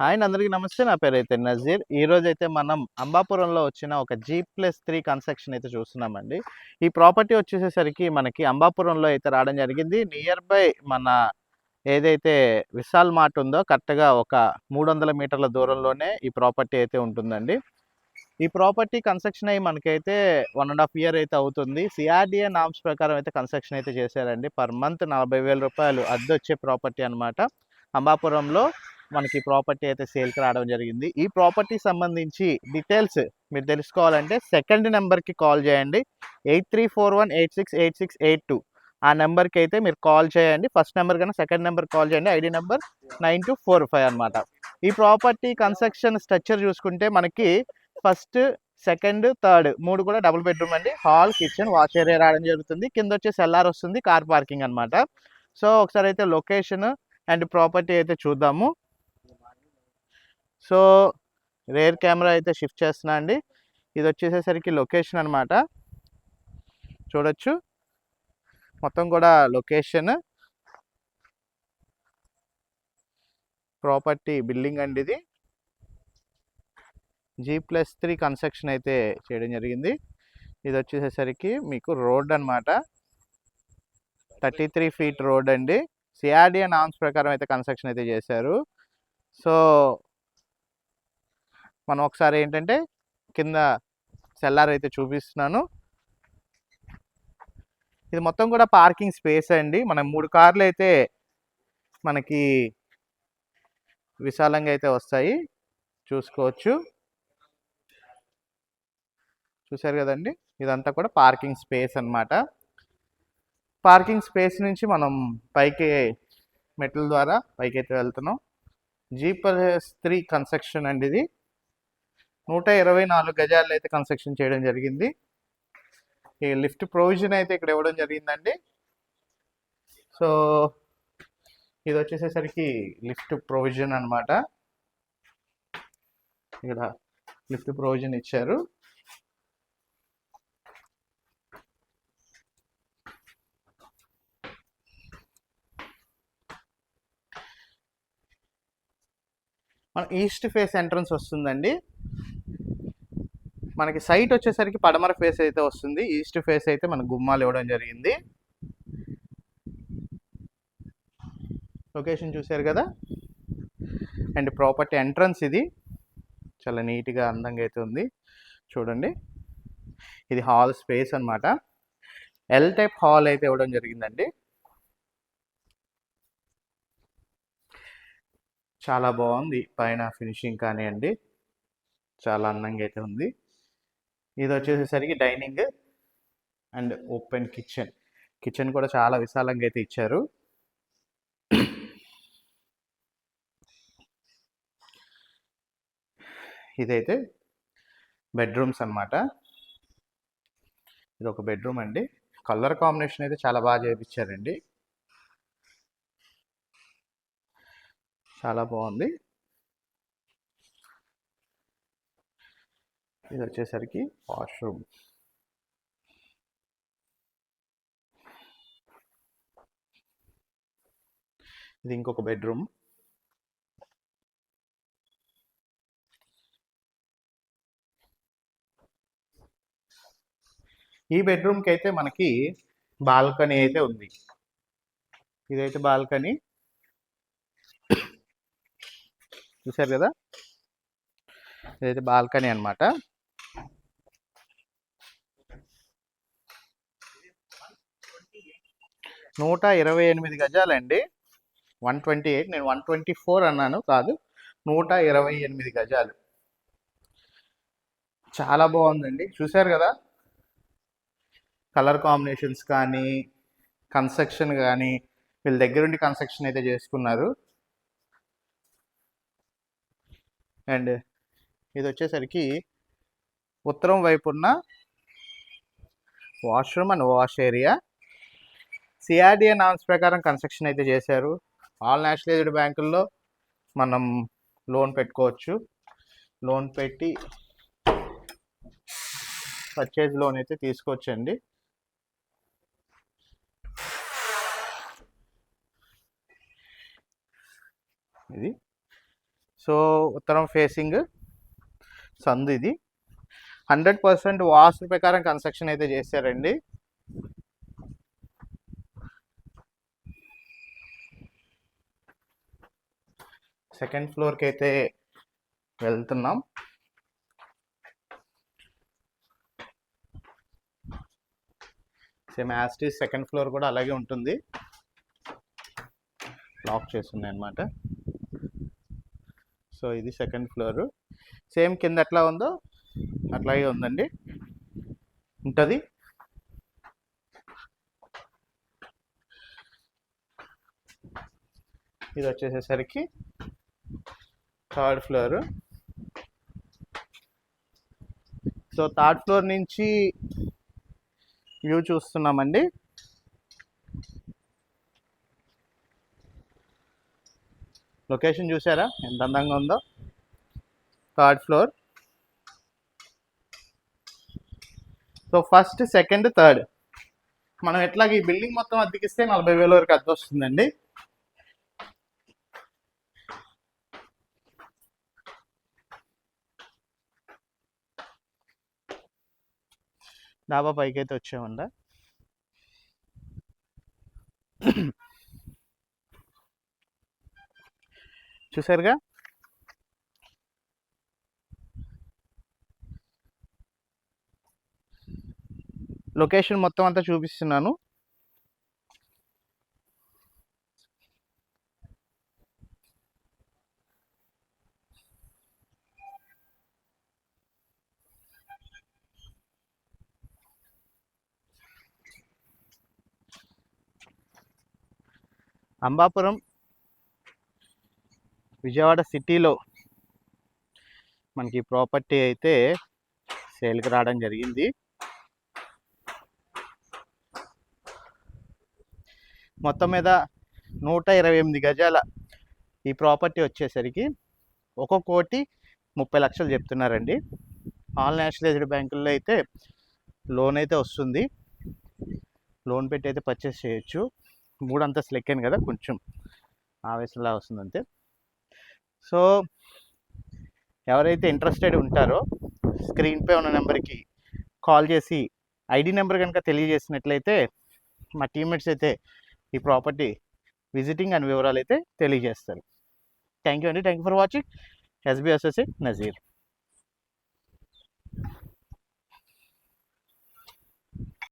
Hi అండి, అందరికీ నమస్తే. నా పేరు అయితే నజీర్. ఈ రోజు అయితే మనం అంబాపురంలో వచ్చిన ఒక జీ ప్లస్ త్రీ కన్స్ట్రక్షన్ అయితే చూస్తున్నామండి. ఈ ప్రాపర్టీ వచ్చేసేసరికి మనకి అంబాపురంలో అయితే రావడం జరిగింది. నియర్ బై మన ఏదైతే విశాల్ మార్ట్ ఉందో కరెక్ట్గా ఒక మూడు వందల మీటర్ల దూరంలోనే ఈ ప్రాపర్టీ అయితే ఉంటుందండి. ఈ ప్రాపర్టీ కన్స్ట్రక్షన్ అయ్యి మనకైతే వన్ అండ్ హాఫ్ ఇయర్ అయితే అవుతుంది. సిఆర్డిఏ నామ్స్ ప్రకారం అయితే కన్స్ట్రక్షన్ అయితే చేశారండి. పర్ మంత్ నలభై వేల రూపాయలు అద్దె వచ్చే ప్రాపర్టీ అనమాట అంబాపురంలో మనకి ప్రాపర్టీ అయితే సేల్కి రావడం జరిగింది. ఈ ప్రాపర్టీ సంబంధించి డీటెయిల్స్ మీరు తెలుసుకోవాలంటే సెకండ్ నెంబర్కి కాల్ చేయండి. Eight three four one eight six eight six eight two. ఆ నెంబర్కి అయితే మీరు కాల్ చేయండి. ఫస్ట్ నెంబర్ కన్నా సెకండ్ నెంబర్ కాల్ చేయండి. ID number nine two four five అనమాట ఈ ప్రాపర్టీ కన్స్ట్రక్షన్ స్ట్రక్చర్ చూసుకుంటే మనకి ఫస్ట్ సెకండ్ థర్డ్ మూడు కూడా డబుల్ బెడ్రూమ్ అండి. హాల్ కిచెన్ వాష్ ఏరియా రావడం జరుగుతుంది. కింద వచ్చేసి ఎల్ఆర్ వస్తుంది. కార్ పార్కింగ్ అనమాట సో ఒకసారి అయితే లొకేషన్ అండ్ ప్రాపర్టీ అయితే చూద్దాము. సో రేర్ కెమెరా అయితే షిఫ్ట్ చేస్తున్నా అండి. ఇది వచ్చేసేసరికి లొకేషన్ అనమాట చూడొచ్చు. మొత్తం కూడా లొకేషన్ ప్రాపర్టీ బిల్డింగ్ అండి ఇది. జీ ప్లస్ త్రీ కన్స్ట్రక్షన్ అయితే చేయడం జరిగింది. ఇది వచ్చేసేసరికి మీకు రోడ్ అనమాట థర్టీ త్రీ ఫీట్ రోడ్ అండి సిఆర్డిఏ నామ్స్ ప్రకారం అయితే కన్స్ట్రక్షన్ అయితే చేశారు. సో మనం ఒకసారి ఏంటంటే కింద సెల్లార్ అయితే చూపిస్తున్నాను. ఇది మొత్తం కూడా పార్కింగ్ స్పేస్ అండి. మనం మూడు కార్లు అయితే మనకి విశాలంగా అయితే వస్తాయి. చూసుకోవచ్చు. చూశారు కదండి? ఇదంతా కూడా పార్కింగ్ స్పేస్ అన్నమాట. పార్కింగ్ స్పేస్ నుంచి మనం పైకి మెట్ల ద్వారా పైకి అయితే వెళ్తున్నాం. జీపర్ఎస్ త్రీ కన్స్ట్రక్షన్ అండి ఇది. నూట ఇరవై నాలుగు గజాలు అయితే కన్స్ట్రక్షన్ చేయడం జరిగింది. ఈ లిఫ్ట్ ప్రొవిజన్ అయితే ఇక్కడ ఇవ్వడం జరిగిందండి. సో ఇది వచ్చేసేసరికి లిఫ్ట్ ప్రొవిజన్ అనమాట ఇక్కడ లిఫ్ట్ ప్రొవిజన్ ఇచ్చారు. మన ఈస్ట్ ఫేస్ ఎంట్రన్స్ వస్తుందండి. మనకి సైట్ వచ్చేసరికి పడమర ఫేస్ అయితే వస్తుంది. ఈస్ట్ ఫేస్ అయితే మనకు గుమ్మాలు ఇవ్వడం జరిగింది. లొకేషన్ చూశారు కదా? అండ్ ప్రాపర్టీ ఎంట్రన్స్ ఇది. చాలా నీట్గా అందంగా అయితే ఉంది. చూడండి. ఇది హాల్ స్పేస్ అన్నమాట. ఎల్ టైప్ హాల్ అయితే ఇవ్వడం జరిగిందండి. చాలా బాగుంది. పైన ఫినిషింగ్ కానివ్వండి. చాలా అందంగా అయితే ఉంది. ఇది వచ్చేసేసరికి dining and open kitchen. Kitchen కూడా చాలా విశాలంగా అయితే ఇచ్చారు. ఇదైతే బెడ్రూమ్స్ అన్నమాట. ఇది ఒక బెడ్రూమ్ అండి. కలర్ కాంబినేషన్ అయితే చాలా బాగా చేయించారండి చాలా బాగుంది. ఇది వచ్చేసరికి వాష్రూమ్. ఇది ఇంకొక బెడ్రూమ్. ఈ బెడ్రూమ్కి అయితే మనకి బాల్కనీ అయితే ఉంది. ఇదైతే బాల్కనీ. చూసారు కదా? ఇదైతే బాల్కనీ అన్నమాట. నూట ఇరవై ఎనిమిది గజాలండి. వన్ ట్వంటీ ఎయిట్ నేను వన్ ట్వంటీ ఫోర్ అన్నాను కాదు నూట ఇరవై ఎనిమిది గజాలు. చాలా బాగుందండి. చూశారు కదా? కలర్ కాంబినేషన్స్ కానీ కన్స్ట్రక్షన్ కానీ వీళ్ళ దగ్గరుండి కన్స్ట్రక్షన్ అయితే చేసుకున్నారు. అండ్ ఇది వచ్చేసరికి ఉత్తరం వైపు ఉన్న washroom and wash area. CRDA norms ప్రకారం కన్స్ట్రక్షన్ అయితే చేశారు. ఆల్ నేషనలైజ్డ్ బ్యాంకుల్లో మనం లోన్ పెట్టుకోవచ్చు. లోన్ పెట్టి పర్చేజ్ లోన్ అయితే తీసుకోవచ్చండి. ఇది. సో ఉత్తరం ఫేసింగ్ సందు ఇది. హండ్రెడ్ పర్సెంట్ వాస్తు ప్రకారం కన్స్ట్రక్షన్ అయితే చేశారండి. సెకండ్ ఫ్లోర్కి అయితే వెళ్తున్నాం. సేమ్ యాస్టీ సెకండ్ ఫ్లోర్ కూడా అలాగే ఉంటుంది. లాక్ చేస్తుంది అనమాట సో ఇది సెకండ్ ఫ్లోర్. సేమ్ కింద ఎట్లా ఉందో అట్లాగే ఉందండి. ఉంటుంది. ఇది వచ్చేసేసరికి third floor. So third floor నుంచి వ్యూ చూస్తున్నామండి. లొకేషన్ చూసారా ఎంత అందంగా ఉందో. Third floor. So first second third. మనం ఎట్లాగ ఈ బిల్డింగ్ మొత్తం అద్దెకిస్తే నలభై వేల వరకు అద్దె వస్తుందండి. డాబా పైకి అయితే వచ్చామండి. చూసారుగా? లొకేషన్ మొత్తం అంతా చూపిస్తున్నాను. అంబాపురం విజయవాడ సిటీలో మనకి ప్రాపర్టీ అయితే సేల్కి రావడం జరిగింది. మొత్తం మీద నూట ఇరవై ఎనిమిది గజాల ఈ ప్రాపర్టీ వచ్చేసరికి ఒక కోటి ముప్పై లక్షలు చెప్తున్నారండి. ఆల్ నేషనలైజ్డ్ బ్యాంకుల్లో అయితే లోన్ అయితే వస్తుంది. లోన్ పెట్టి అయితే పర్చేస్ చేయొచ్చు. మూడు అంతస్తులు ఎక్కాను కదా కొంచెం ఆవేశంలా వస్తుంది అంతే సో ఎవరైతే ఇంట్రెస్టెడ్ ఉంటారో స్క్రీన్పై ఉన్న నెంబర్కి కాల్ చేసి ఐడి నెంబర్ కనుక తెలియజేసినట్లయితే మా టీమ్మేట్స్ అయితే ఈ ప్రాపర్టీ విజిటింగ్ అండ్ వివరాలు అయితే తెలియజేస్తారు. థ్యాంక్ యూ అండి. Thank you for watching. SB associate Nazeer.